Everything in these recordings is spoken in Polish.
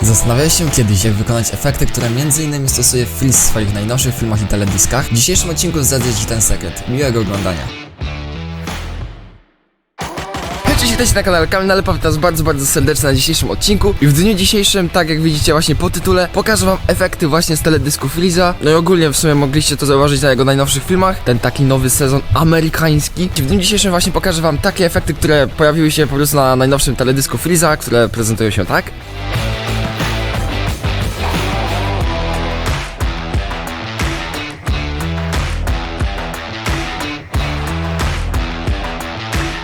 Zastanawiałeś się kiedyś, jak wykonać efekty, które m.in. stosuje Freeze w swoich najnowszych filmach i teledyskach? W dzisiejszym odcinku zdradzę Ci ten sekret. Miłego oglądania. Cześć, witajcie na kanale Kamil Nalepa, witam was bardzo, bardzo serdecznie na dzisiejszym odcinku I w dniu dzisiejszym, tak jak widzicie właśnie po tytule Pokażę wam efekty właśnie z teledysku Freeza No i ogólnie w sumie mogliście to zauważyć na jego najnowszych filmach Ten taki nowy sezon amerykański I w dniu dzisiejszym właśnie pokażę wam takie efekty, które pojawiły się po prostu na najnowszym teledysku Freeza Które prezentują się tak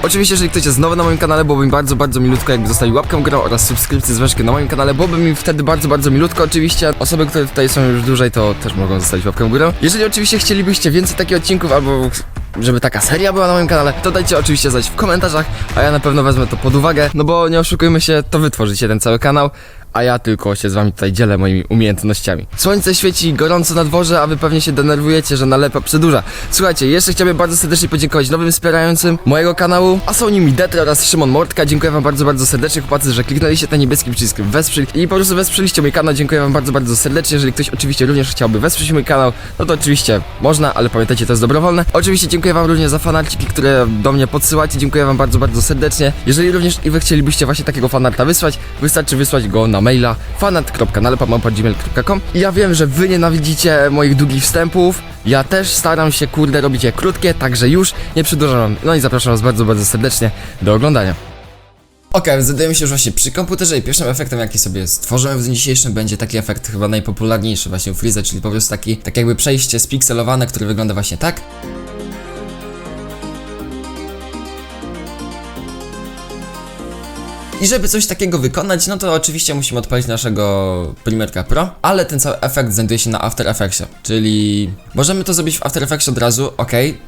Oczywiście, jeżeli ktoś jest nowy na moim kanale, byłoby mi bardzo, bardzo milutko, jakby zostawił łapkę górę oraz subskrypcję z na moim kanale, byłoby mi wtedy bardzo, bardzo milutko. Oczywiście osoby, które tutaj są już dłużej, to też mogą zostawić łapkę górę. Jeżeli oczywiście chcielibyście więcej takich odcinków albo żeby taka seria była na moim kanale, to dajcie oczywiście znać w komentarzach, a ja na pewno wezmę to pod uwagę, no bo nie oszukujmy się, to wy tworzycie ten cały kanał, a ja tylko się z wami tutaj dzielę moimi umiejętnościami. Słońce świeci gorąco na dworze, a wy pewnie się denerwujecie, że nalepa przedłuża. Słuchajcie, jeszcze chciałbym bardzo serdecznie podziękować nowym wspierającym mojego kanału, a są nimi Detro oraz Szymon Mortka. Dziękuję wam bardzo, bardzo serdecznie chłopacy, że kliknęliście ten niebieski przycisk wesprzyj i po prostu wesprzyliście mój kanał. Dziękuję wam bardzo, bardzo serdecznie. Jeżeli ktoś oczywiście również chciałby wesprzeć mój kanał, no to oczywiście można, ale pamiętajcie, to jest dobrowolne. Oczywiście dziękuję wam również za fanarciki, które do mnie podsyłacie. Dziękuję wam bardzo, bardzo serdecznie. Jeżeli również i wy chcielibyście właśnie takiego fanarta wysłać, wystarczy wysłać go na maila fanart.nalepa.gmail.com I ja wiem, że wy nienawidzicie moich długich wstępów. Ja też staram się, kurde, robić je krótkie, także już nie przedłużam. No i zapraszam was bardzo, bardzo serdecznie do oglądania. Okej, znajdujemy się już właśnie przy komputerze i pierwszym efektem, jaki sobie stworzymy w dniu dzisiejszym, będzie taki efekt chyba najpopularniejszy właśnie u Freeza, czyli po prostu taki, tak jakby przejście spikselowane, które wygląda właśnie tak. I żeby coś takiego wykonać, no to oczywiście musimy odpalić naszego Premiere Pro, ale ten cały efekt znajduje się na After Effectsie, czyli możemy to zrobić w After Effectsie od razu, okej,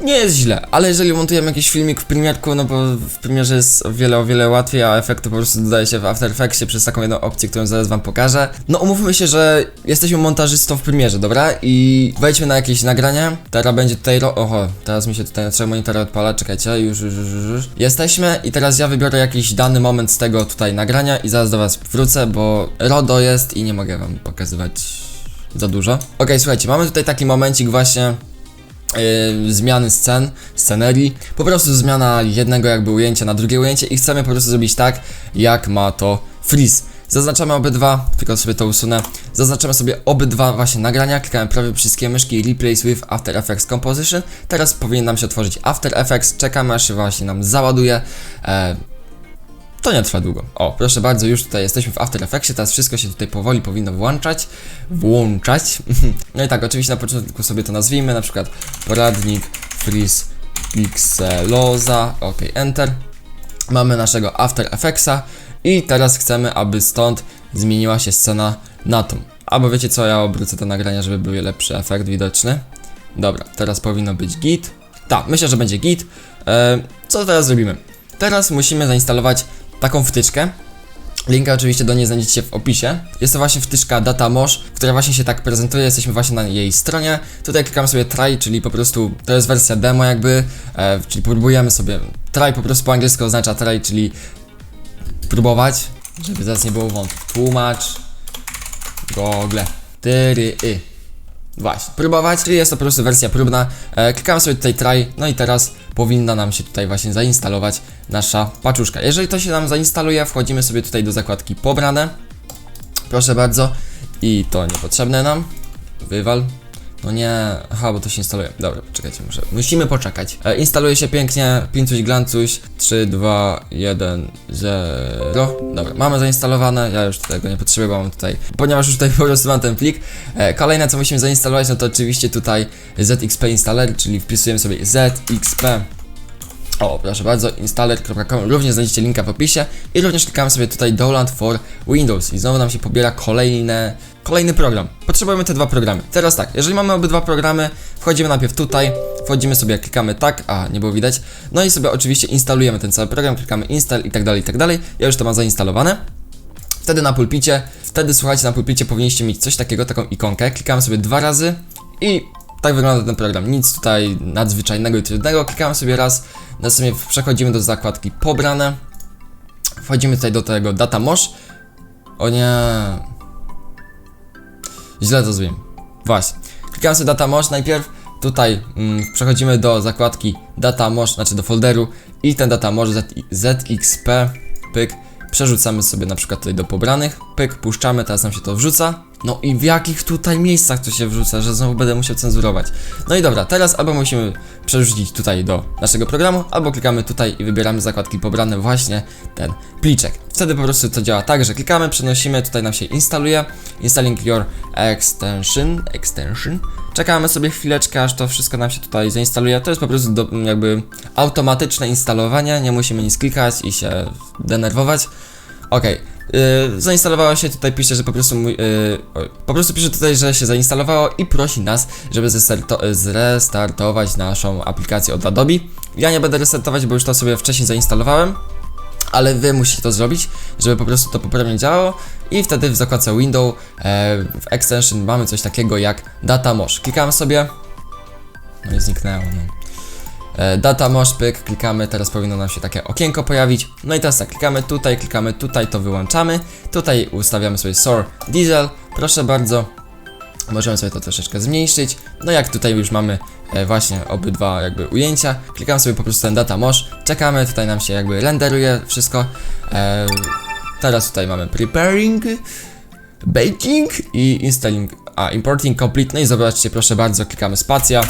nie jest źle, ale jeżeli montujemy jakiś filmik w Premierku, no bo w Premierze jest o wiele, o wiele łatwiej, a efekty po prostu dodaje się w After Effectsie przez taką jedną opcję, którą zaraz wam pokażę. No umówmy się, że jesteśmy montażystą w Premierze, dobra? I wejdźmy na jakieś nagrania. Teraz będzie tutaj, ro- oho, teraz mi się tutaj na trzech monitorach odpala, czekajcie, już, już, już, już. Jesteśmy i teraz ja wybiorę jakiś dany moment z tego tutaj nagrania i zaraz do was wrócę, bo RODO jest i nie mogę wam pokazywać za dużo. Okej, słuchajcie, mamy tutaj taki momencik właśnie yy, zmiany scen, scenerii, po prostu zmiana jednego jakby ujęcia na drugie ujęcie i chcemy po prostu zrobić tak, jak ma to Freeze. Zaznaczamy obydwa, tylko sobie to usunę. Zaznaczamy sobie obydwa właśnie nagrania, klikamy prawy przyciskiem myszki Replace with After Effects Composition. Teraz powinien nam się otworzyć After Effects, czekamy aż się właśnie nam załaduje. E, to nie trwa długo. O, proszę bardzo, już tutaj jesteśmy w After Effectsie, teraz wszystko się tutaj powoli powinno włączać. Włączać. No i tak, oczywiście na początku sobie to nazwijmy, na przykład poradnik Freeze Pixeloza. Ok, Enter. Mamy naszego After Effectsa i teraz chcemy, aby stąd zmieniła się scena na tą. Albo wiecie co, ja obrócę te nagrania, żeby był lepszy efekt widoczny. Dobra, teraz powinno być git. Tak, myślę, że będzie git. E, co teraz zrobimy? Teraz musimy zainstalować taką wtyczkę. Linka oczywiście do niej znajdziecie w opisie. Jest to właśnie wtyczka DataMosh, która właśnie się tak prezentuje, jesteśmy właśnie na jej stronie. Tutaj klikamy sobie try, czyli po prostu to jest wersja demo jakby, e, czyli próbujemy sobie, try po prostu po angielsku oznacza try, czyli próbować, żeby zaraz nie było wątków. Tłumacz, Google, tyry, y. Właśnie, próbować, czyli jest to po prostu wersja próbna. E, klikamy sobie tutaj try, no i teraz powinna nam się tutaj właśnie zainstalować nasza paczuszka. Jeżeli to się nam zainstaluje, wchodzimy sobie tutaj do zakładki pobrane. Proszę bardzo. I to niepotrzebne nam. Wywal. No nie, aha, bo to się instaluje. Dobra, czekajcie, muszę. Musimy poczekać. E, instaluje się pięknie, pincuś, glancuś. 3, 2, 1, 0. Dobra, mamy zainstalowane. Ja już tego nie potrzebuję, bo mam tutaj, ponieważ już tutaj po prostu mam ten plik. E, kolejne, co musimy zainstalować, no to oczywiście tutaj ZXP installer, czyli wpisujemy sobie ZXP. O, proszę bardzo, installer.com, również znajdziecie linka w opisie i również klikamy sobie tutaj download for Windows i znowu nam się pobiera kolejne, kolejny program. Potrzebujemy te dwa programy. Teraz tak, jeżeli mamy obydwa programy, wchodzimy najpierw tutaj, wchodzimy sobie, klikamy tak, a nie było widać, no i sobie oczywiście instalujemy ten cały program, klikamy install i tak dalej, i tak dalej. Ja już to mam zainstalowane. Wtedy na pulpicie, wtedy słuchajcie, na pulpicie powinniście mieć coś takiego, taką ikonkę. Klikamy sobie dwa razy i tak wygląda ten program. Nic tutaj nadzwyczajnego i trudnego. Klikamy sobie raz, następnie przechodzimy do zakładki pobrane. Wchodzimy tutaj do tego data mosh O nie. Źle to zrobiłem. Właśnie. Klikam sobie data mosh najpierw. Tutaj mm, przechodzimy do zakładki data mosh, znaczy do folderu i ten data mosh ZXP, pyk, przerzucamy sobie na przykład tutaj do pobranych, pyk, puszczamy, teraz nam się to wrzuca. No i w jakich tutaj miejscach to się wrzuca, że znowu będę musiał cenzurować. No i dobra, teraz albo musimy przerzucić tutaj do naszego programu, albo klikamy tutaj i wybieramy zakładki pobrane właśnie ten pliczek. Wtedy po prostu to działa tak, że klikamy, przenosimy, tutaj nam się instaluje, installing your extension, extension. Czekamy sobie chwileczkę, aż to wszystko nam się tutaj zainstaluje. To jest po prostu do, jakby automatyczne instalowanie, nie musimy nic klikać i się denerwować. Okej, yy, zainstalowało się, tutaj pisze, że po prostu mój, yy, po prostu pisze tutaj, że się zainstalowało i prosi nas, żeby zrestarto- zrestartować naszą aplikację od Adobe. Ja nie będę restartować, bo już to sobie wcześniej zainstalowałem, ale wy musicie to zrobić, żeby po prostu to poprawnie działało i wtedy w zakładce Window e, w Extension mamy coś takiego jak Data Mosh. Klikamy sobie, no i zniknęło, no. E, Data Mosh, pyk, klikamy, teraz powinno nam się takie okienko pojawić. No i teraz tak, klikamy tutaj, klikamy tutaj, to wyłączamy. Tutaj ustawiamy sobie SOR Diesel, proszę bardzo. Możemy sobie to troszeczkę zmniejszyć. No jak tutaj już mamy e, właśnie obydwa jakby ujęcia, klikamy sobie po prostu ten Data Mosh, czekamy, tutaj nam się jakby renderuje wszystko. E, teraz tutaj mamy Preparing, Baking i Installing, a Importing Complete. No i zobaczcie, proszę bardzo, klikamy spacja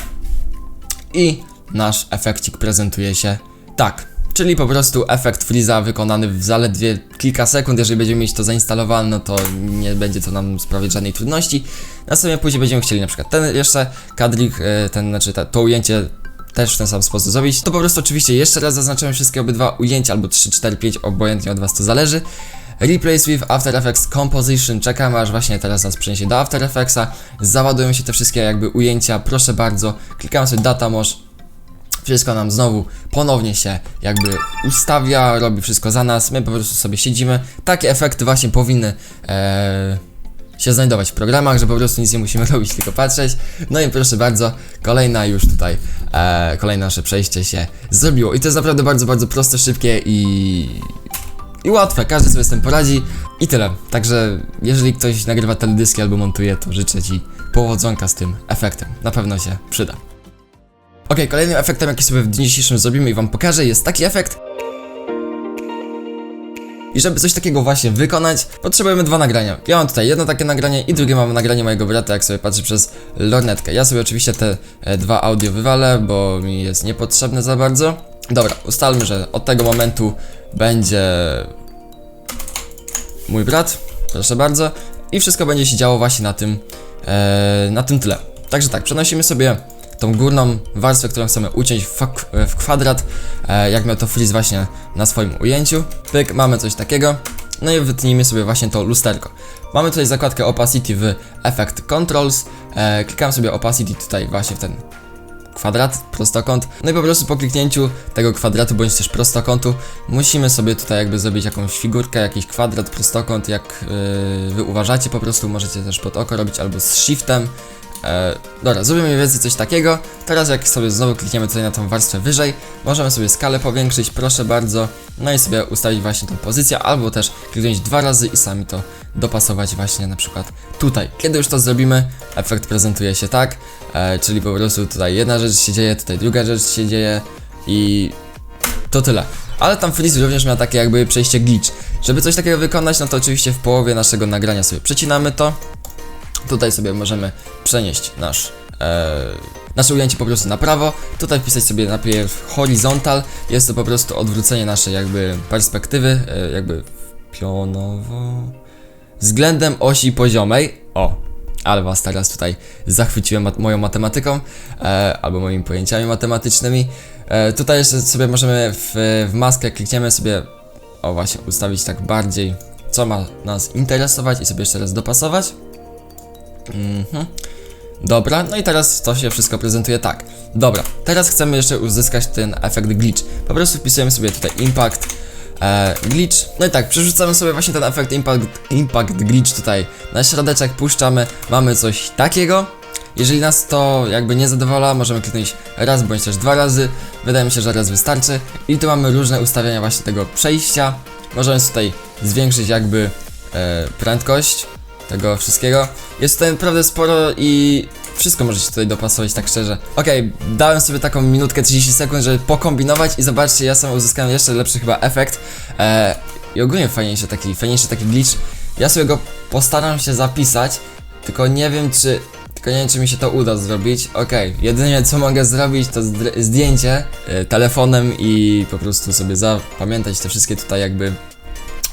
i nasz efekcik prezentuje się tak. Czyli po prostu efekt Freeza wykonany w zaledwie kilka sekund. Jeżeli będziemy mieć to zainstalowane, no to nie będzie to nam sprawiać żadnej trudności. Następnie później będziemy chcieli na przykład ten jeszcze kadrik, e, ten, znaczy ta, to ujęcie też w ten sam sposób zrobić. To po prostu oczywiście jeszcze raz zaznaczyłem wszystkie obydwa ujęcia, albo 3, 4, 5, obojętnie od Was to zależy. Replace with After Effects Composition. Czekamy aż właśnie teraz nas przeniesie do After Effectsa. Załadują się te wszystkie jakby ujęcia. Proszę bardzo. Klikamy sobie Data Mosh. Wszystko nam znowu ponownie się jakby ustawia, robi wszystko za nas. My po prostu sobie siedzimy. Takie efekty właśnie powinny e, się znajdować w programach, że po prostu nic nie musimy robić, tylko patrzeć. No i proszę bardzo, kolejna już tutaj, e, kolejne nasze przejście się zrobiło. I to jest naprawdę bardzo, bardzo proste, szybkie i i łatwe, każdy sobie z tym poradzi i tyle. Także jeżeli ktoś nagrywa teledyski albo montuje, to życzę Ci powodzonka z tym efektem. Na pewno się przyda. Ok, kolejnym efektem, jaki sobie w dniu dzisiejszym zrobimy i Wam pokażę, jest taki efekt. I żeby coś takiego właśnie wykonać, potrzebujemy dwa nagrania. Ja mam tutaj jedno takie nagranie i drugie mam nagranie mojego brata, jak sobie patrzę przez lornetkę. Ja sobie oczywiście te e, dwa audio wywalę, bo mi jest niepotrzebne za bardzo. Dobra, ustalmy, że od tego momentu będzie mój brat, proszę bardzo, i wszystko będzie się działo właśnie na tym, e, na tym tle. Także tak, przenosimy sobie tą górną warstwę, którą chcemy uciąć w, w kwadrat, e, jak miał to Freeze właśnie na swoim ujęciu. Pyk, mamy coś takiego. No i wytnijmy sobie właśnie to lusterko. Mamy tutaj zakładkę Opacity w Effect Controls. E, klikam sobie Opacity tutaj właśnie w ten kwadrat, prostokąt. No i po prostu po kliknięciu tego kwadratu bądź też prostokątu musimy sobie tutaj jakby zrobić jakąś figurkę, jakiś kwadrat, prostokąt, jak yy, wy uważacie po prostu, możecie też pod oko robić albo z shiftem. E, dobra, zrobimy mniej więcej coś takiego. Teraz jak sobie znowu klikniemy tutaj na tą warstwę wyżej, możemy sobie skalę powiększyć, proszę bardzo. No i sobie ustawić właśnie tą pozycję, albo też kliknąć dwa razy i sami to dopasować właśnie na przykład tutaj. Kiedy już to zrobimy, efekt prezentuje się tak, e, czyli po prostu tutaj jedna rzecz się dzieje, tutaj druga rzecz się dzieje i to tyle. Ale tam Freeze również miał takie jakby przejście glitch. Żeby coś takiego wykonać, no to oczywiście w połowie naszego nagrania sobie przecinamy to. Tutaj sobie możemy przenieść nasz, e, nasze ujęcie po prostu na prawo. Tutaj wpisać sobie najpierw horizontal. Jest to po prostu odwrócenie naszej jakby perspektywy, e, jakby pionowo względem osi poziomej. O, ale was teraz tutaj zachwyciłem mat moją matematyką, e, albo moimi pojęciami matematycznymi. E, tutaj jeszcze sobie możemy w, w maskę klikniemy sobie, o właśnie, ustawić tak bardziej, co ma nas interesować i sobie jeszcze raz dopasować. Mhm. Dobra, no i teraz to się wszystko prezentuje tak. Dobra, teraz chcemy jeszcze uzyskać ten efekt glitch. Po prostu wpisujemy sobie tutaj impact, e, glitch. No i tak, przerzucamy sobie właśnie ten efekt impact, impact glitch tutaj na środeczek, puszczamy, mamy coś takiego. Jeżeli nas to jakby nie zadowala, możemy kliknąć raz bądź też dwa razy. Wydaje mi się, że raz wystarczy. I tu mamy różne ustawienia właśnie tego przejścia. Możemy tutaj zwiększyć jakby e, prędkość tego wszystkiego. Jest tutaj naprawdę sporo i wszystko możecie tutaj dopasować, tak szczerze. Okej, dałem sobie taką minutkę 30 sekund, żeby pokombinować i zobaczcie, ja sam uzyskałem jeszcze lepszy chyba efekt. E, I ogólnie fajniejszy taki, fajniejszy taki glitch. Ja sobie go postaram się zapisać, tylko nie wiem czy... Tylko nie wiem czy mi się to uda zrobić. Okej, jedynie co mogę zrobić to zdjęcie e, telefonem i po prostu sobie zapamiętać te wszystkie tutaj jakby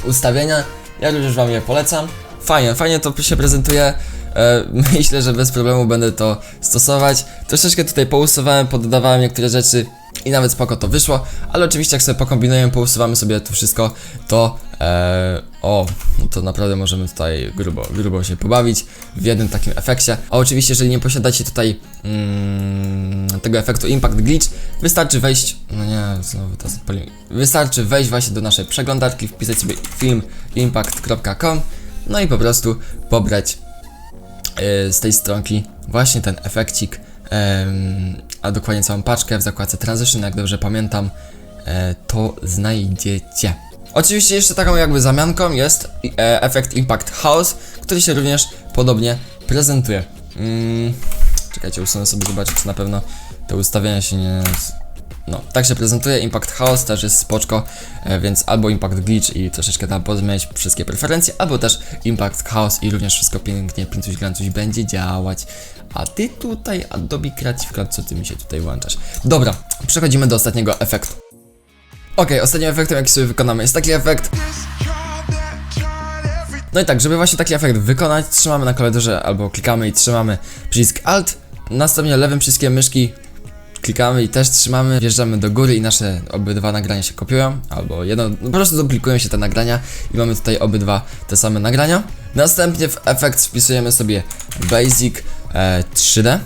ustawienia. Ja już wam je polecam. Fajnie, fajnie to się prezentuje. E, myślę, że bez problemu będę to stosować. Troszeczkę tutaj pousuwałem, poddawałem niektóre rzeczy i nawet spoko to wyszło, ale oczywiście jak sobie pokombinujemy, pousuwamy sobie to wszystko, to e, o, no to naprawdę możemy tutaj grubo, grubo się pobawić w jednym takim efekcie. A oczywiście, jeżeli nie posiadacie tutaj mm, tego efektu Impact Glitch, wystarczy wejść, no nie, znowu to. Wystarczy wejść właśnie do naszej przeglądarki, wpisać sobie filmimpact.com no i po prostu pobrać e, z tej stronki właśnie ten efekcik, a dokładnie całą paczkę w zakładce Transition, jak dobrze pamiętam, e, to znajdziecie. Oczywiście jeszcze taką jakby zamianką jest e, efekt Impact House, który się również podobnie prezentuje. Mm, czekajcie, usunę sobie zobaczyć, czy na pewno te ustawienia się nie... No, tak się prezentuje, Impact House też jest spoczko, e, więc albo Impact Glitch i troszeczkę tam pozmieniać wszystkie preferencje, albo też Impact House i również wszystko pięknie, pincuś glancuś będzie działać. A ty tutaj, Adobe Creative Cloud, co ty mi się tutaj włączasz? Dobra, przechodzimy do ostatniego efektu. Okej, ostatnim efektem jaki sobie wykonamy jest taki efekt, no i tak, żeby właśnie taki efekt wykonać, trzymamy na klawiaturze albo klikamy i trzymamy przycisk Alt, następnie lewym przyciskiem myszki klikamy i też trzymamy, wjeżdżamy do góry i nasze obydwa nagrania się kopiują, albo jedno, no po prostu duplikują się te nagrania i mamy tutaj obydwa te same nagrania. Następnie w efekt wpisujemy sobie Basic e, 3D,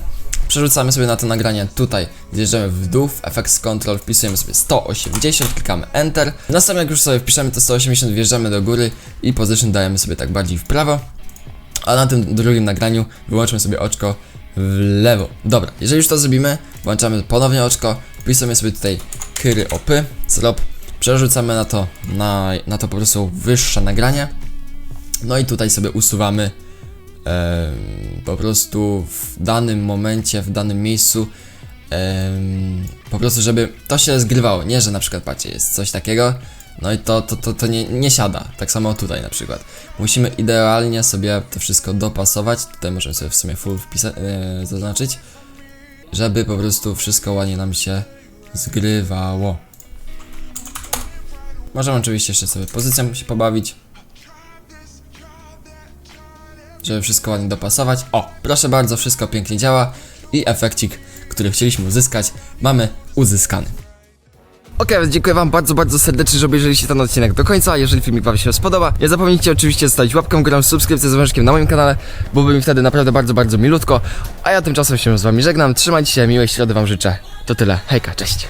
przerzucamy sobie na to nagranie tutaj, zjeżdżamy w dół, w Effects Control wpisujemy sobie 180, klikamy Enter. Następnie jak już sobie wpiszemy te 180, wjeżdżamy do góry i Position dajemy sobie tak bardziej w prawo. A na tym drugim nagraniu wyłączmy sobie oczko w lewo. Dobra, jeżeli już to zrobimy, włączamy ponownie oczko, wpisujemy sobie tutaj kyry opy, zrob, przerzucamy na to, na, na to po prostu wyższe nagranie. No i tutaj sobie usuwamy em, po prostu w danym momencie, w danym miejscu em, po prostu, żeby to się zgrywało. Nie, że na przykład, patrzcie, jest coś takiego, no i to, to, to, to nie, nie siada. Tak samo tutaj na przykład. Musimy idealnie sobie to wszystko dopasować. Tutaj możemy sobie w sumie full wpisa- e, zaznaczyć, żeby po prostu wszystko ładnie nam się zgrywało. Możemy oczywiście jeszcze sobie pozycją się pobawić. Żeby wszystko ładnie dopasować. O, proszę bardzo, wszystko pięknie działa. I efekcik, który chcieliśmy uzyskać, mamy uzyskany. Okej, więc dziękuję wam bardzo, bardzo serdecznie, że obejrzeliście ten odcinek do końca. Jeżeli filmik wam się spodoba, nie zapomnijcie oczywiście zostawić łapkę górę, subskrypcję z wężkiem na moim kanale, byłoby mi wtedy naprawdę bardzo, bardzo milutko. A ja tymczasem się z wami żegnam, trzymajcie się, miłej środy wam życzę. To tyle, hejka, cześć.